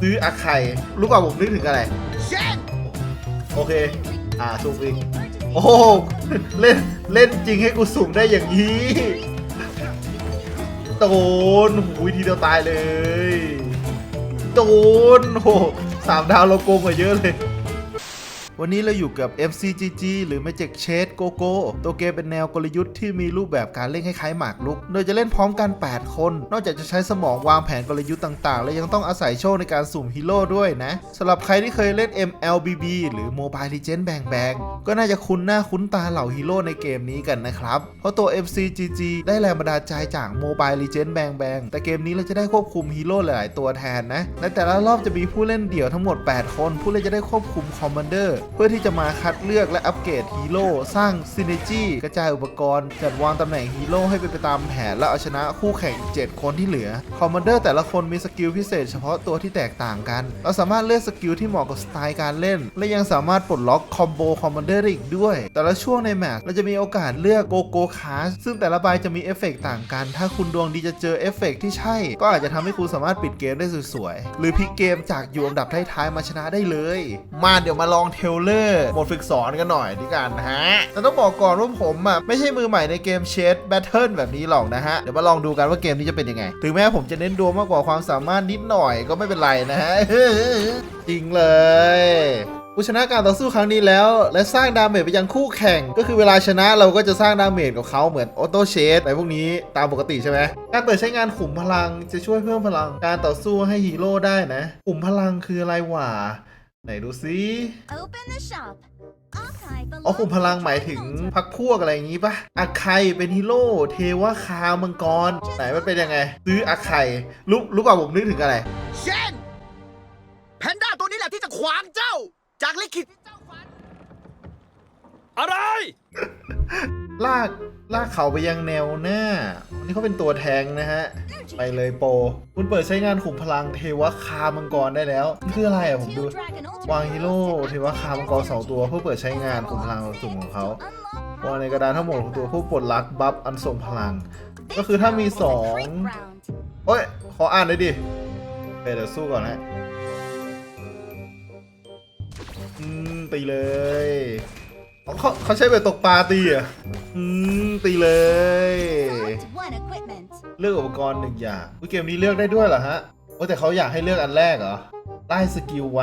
ซื้ออาไข่รู้ป่ะผมนึกถึงอะไร โอเค อ่าซูมอีกโอ้โหเล่นเล่นจริงให้กูสุ่มได้อย่างนี้โดนหูยทีเดียวตายเลยโดนโอ้โหสามดาวเราโกงกว่าเยอะเลย วันนี้เราอยู่กับ FCGG หรือ Magic Shade Gogo ตัวเกมเป็นแนวกลยุทธ์ที่มีรูปแบบการเล่นคล้ายๆหมากรุก โดยจะเล่นพร้อมกัน 8 คน นอกจากจะใช้สมองวางแผนกลยุทธ์ต่างๆ และยังต้องอาศัยโชคในการสุ่มฮีโร่ด้วยนะสำหรับใครที่เคยเล่น MLBB หรือ Mobile Legends Bang Bang ก็น่าจะคุ้นหน้าคุ้นตาเหล่าฮีโร่ในเกมนี้กันนะครับ เพราะตัว FCGG ได้แรงบันดาลใจจาก Mobile Legends Bang Bang แต่เกมนี้เราจะได้ควบคุมฮีโร่หลายๆตัวแทนนะในแต่ละรอบจะมีผู้เล่นเดี่ยวทั้งหมด 8 คน ผู้เล่นจะได้ควบคุมคอมมานเดอร์เพื่อที่จะมาคัดเลือกและอัปเกรดฮีโร่สร้างซินเนจี้กระจายอุปกรณ์ จัดวางตำแหน่งฮีโร่ให้เป็นไปตามแผนและเอาชนะคู่แข่ง 7 คนที่เหลือ คอมมานเดอร์แต่ละคนมีสกิลพิเศษเฉพาะตัวที่แตกต่างกัน เราสามารถเลือกสกิลที่เหมาะกับสไตล์การเล่น และยังสามารถปลดล็อกคอมโบคอมมานเดอร์ได้อีกด้วย แต่ละช่วงในแมตช์เราจะมีโอกาสเลือกโกโก้คาสซึ่งแต่ละใบจะมีเอฟเฟกต์ต่างกัน ถ้าคุณดวงดีจะเจอเอฟเฟกต์ที่ใช่ ก็อาจจะทำให้คุณสามารถปิดเกมได้สวยๆ หรือพลิกเกมจากอยู่อันดับท้ายๆมาชนะได้เลย มาเดี๋ยวมาลองเทรลเลอร์บทฝึกสอนกันหน่อยดีกันนะฮะ แต่ต้องบอกก่อนว่าผมอะไม่ใช่มือใหม่ในเกมเชดแบทเทิลแบบนี้หรอกนะฮะ เดี๋ยวมาลองดูกันว่าเกมนี้จะเป็นยังไง ถึงแม้ผมจะเน้นดวงมากกว่าความสามารถนิดหน่อยก็ไม่เป็นไรนะฮะ จริงเลยผู้ชนะการต่อสู้ครั้งนี้แล้ว และสร้างดาเมจไปยังคู่แข่ง ก็คือเวลาชนะเราก็จะสร้างดาเมจกับเขาเหมือนออโต้เชดอะไรพวกนี้ตามปกติใช่ไหมการเปิดใช้งานขุมพลังจะช่วยเพิ่มพลังการต่อสู้ให้ฮีโร่ได้นะขุมพลังคืออะไรวะ ไหนดูซิ Open the shop. Archive อ๋อ belongs ขุมพลังหมายถึง to the พักพวกอะไรอย่างงี้ปะอาไคเป็นฮีโร่เทวคามังกร ไหนมันเป็นยังไง ซื้ออาไครู้รู้ป่ะผมนึกถึงอะไร เช่น แพนด้าตัวนี้แหละที่จะขวางเจ้า จากลิขิตที่เจ้าฝันอะไร ลากลากเขาไปยังแนวหน้าอันนี้เขาเป็นตัวแทงนะฮะ ไปเลยโปรคุณเปิดใช้งานขุมพลังเทวคามังกรได้แล้วนี่คืออะไรอะผมดู Two Dragon Ultimate วางฮีโร่ Players เทวคามังกรสองตัว เพื่อเปิดใช้งานขุมพลังสุ่มของเขา Unlock วางในกระดานทั้งหมดของตัวผู้ปลดล็อกบัฟอันทรงพลัง ก็คือถ้ามีสอง Break round. โอ้ย ขออ่านหน่อยดิเดี๋ยวสู้ก่อนนะอืมตีเลยเขาเขาเขาใช้แบบตกปลาตีอะอืมตีเลย ลือกอุปกรณ์หนึ่งอย่างอุ๊ยเกมนี้เลือกได้ด้วยเหรอฮะโอ้แต่เขาอยากให้เลือกอันแรกเหรอไล่สกิลไว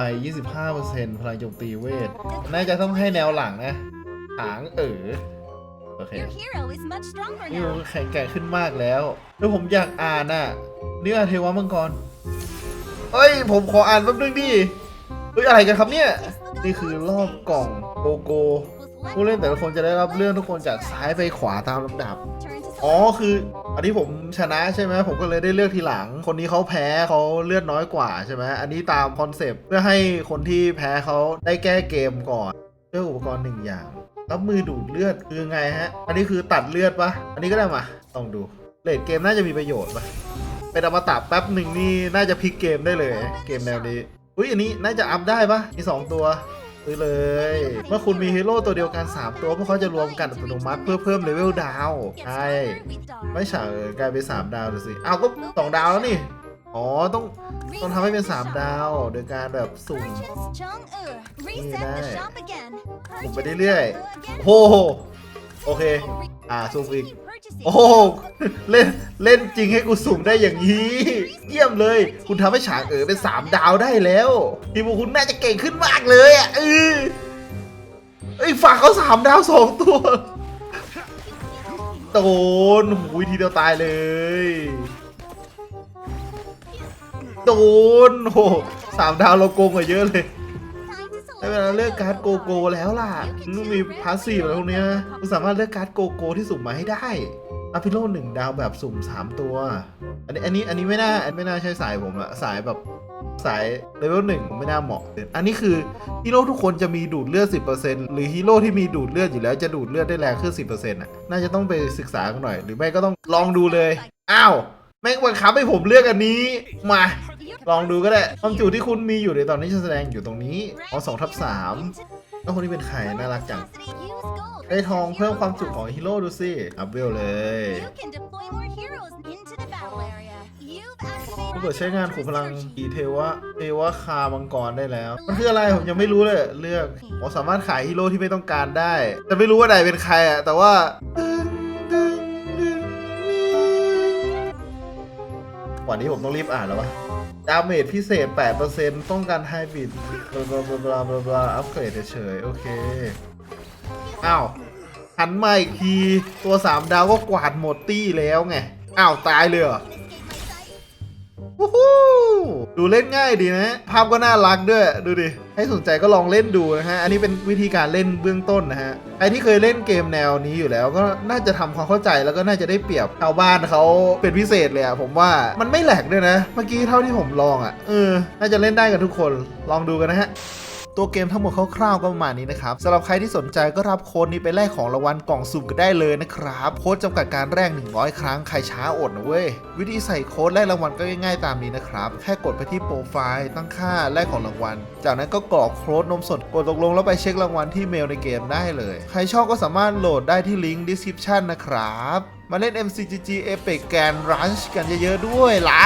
25%พลังโจมตีเวท น่าจะต้องให้แนวหลังนะ หางเออโอเค Your hero is much stronger นี่ now. มันแข็งแกร่งขึ้นมากแล้ว แล้วผมอยากอ่านน่ะนี่อาเทวะมังกรเอ้ย ผมขออ่านแป๊บนึงดิ เฮ้ย อะไรกันครับเนี่ย นี่คือรอบกล่องโกโก้ผู้เล่นแต่ละคนจะได้รับเลื่อนทุกคนจากซ้ายไปขวาตามลำดับ Turn to อ๋อคือ อันนี้ผมชนะใช่ไหมผมก็เลยได้เลือกทีหลัง คนนี้เขาแพ้เขาเลือดน้อยกว่าใช่ไหมอันนี้ตามคอนเซปต์เพื่อให้คนที่แพ้เขาได้แก้เกมก่อนเลืออุปกรณ์หนึ่งอย่างรับมือดูดเลือดคือไงฮะ อันนี้คือตัดเลือดปะอันนี้ก็ได้มาลองดูเลดเกมน่าจะมีประโยชน์ปะเป็นอมตะแป๊บหนึ่งนี่น่าจะพลิกเกมได้เลย เกมแนวนี้อุ้ยอันนี้น่าจะอัพได้ปะมีสองตัว ซื้อเลย เมื่อคุณมีฮีโร่ตัวเดียวกัน 3 ตัวพวกเขาจะรวมกันอัตโนมัติเพื่อเพิ่มเลเวลดาวใช่ไม่ใช่เออกลายเป็นสามดาวดูสิเอาก็สองดาวแล้วนี่ อ๋อต้องต้องทำให้เป็น 3 ดาว โดยการแบบสุ่ม Purchase Chung Er. Reset the Nice. shop again. สุ่มไปเรื่อยๆโอ้โหโอเค อ่าสุ่มอีก โอ้โหเล่นเล่นจริงให้กูสุ่มได้อย่างนี้ เยี่ยมเลย คุณทำให้ฉากเออเป็น3ดาวได้แล้วทีมของคุณน่าจะเก่งขึ้นมากเลยอะเออเอ้ฝากเขาสามดาวสองตัวโดนหูยทีเดียวตายเลยโดนโหสามดาวเราโกงกว่าเยอะเลย ได้าเวลาเลือกการ์ดโกโก้แล้วล่ะต้องมีพาสซีฟอะไรพวกเนี้ยคุณสามารถเลือกการ์ดโกโก้ที่สุ่มมาให้ได้อาพิโลหนึ่งดาวแบบสุ่ม3ตัว อันนี้อันนี้อันนี้ไม่น่าไม่น่าใช่สายผมอะสายแบบสายเลเวลหนึ่งไม่น่าเหมาะเลยอันนี้คือฮีโร่ทุกคนจะมีดูดเลือด 10%หรือฮีโร่ที่มีดูดเลือดอยู่แล้วจะดูดเลือดได้แรงขึ้น 10%อะน่าจะต้องไปศึกษากันหน่อย หรือไม่ก็ต้องลองดูเลย อ้าว แม่งบังคับให้ผมเลือกอันนี้ มา ลองดูก็ได้ความจุที่คุณมีอยู่ในตอนนี้จะแสดงอยู่ตรงนี้อ๋อสองทับสามแล้วคนนี้เป็นใครน่ารักจังได้ทองเพิ่มความจุของฮีโร่ดูสิอัพเวลเลย You can deploy more heroes into the battle area. You've activated เปิดใช้งานขุมพลังอีเทวะเทวะคามังกรได้แล้ว มันคืออะไรผมยังไม่รู้เลย เลือกผมสามารถขายฮีโร่ที่ไม่ต้องการได้ แต่ไม่รู้ว่าใดเป็นใครอะแต่ว่า วันนี้ผมต้องรีบอ่านแล้ววะดาเมจพิเศษ 8%ต้องการไฮบิดบลาบลาบลาบลาบลาอัพเกรดเฉยโอเค อ้าวหันมาอีกที ตัว 3 ดาวก็กวาดหมดตี้แล้วไง อ้าว ตายเลยเหรอ ดูเล่นง่ายดีนะ ภาพก็น่ารักด้วย ดูดิ ให้สนใจก็ลองเล่นดูนะฮะ อันนี้เป็นวิธีการเล่นเบื้องต้นนะฮะ ใครที่เคยเล่นเกมแนวนี้อยู่แล้วก็น่าจะทำความเข้าใจแล้วก็น่าจะได้เปรียบชาวบ้านเขาเป็นพิเศษเลยอะผมว่ามันไม่แหลกด้วยนะ เมื่อกี้เท่าที่ผมลองอะเออ น่าจะเล่นได้กันทุกคน ลองดูกันนะฮะ ตัวเกมทั้งหมดคร่าวๆก็ประมาณนี้นะครับสำหรับใครที่สนใจก็รับโค้ดนี้ไปแลกของรางวัลกล่องสุ่มกันได้เลยนะครับ โค้ดจำกัดการแรก100 ครั้งใครช้าอดนะเว้ย วิธีใส่โค้ดแลกรางวัลก็ง่ายๆตามนี้นะครับ แค่กดไปที่โปรไฟล์ตั้งค่าแลกของรางวัล จากนั้นก็กรอกโค้ดนมสดกดตกลงแล้วไปเช็ครางวัลที่เมลในเกมได้เลย ใครชอบก็สามารถโหลดได้ที่ลิงก์ description นะครับ มาเล่น MCGG Epic Grand Ranch กันเยอะๆด้วยล่ะ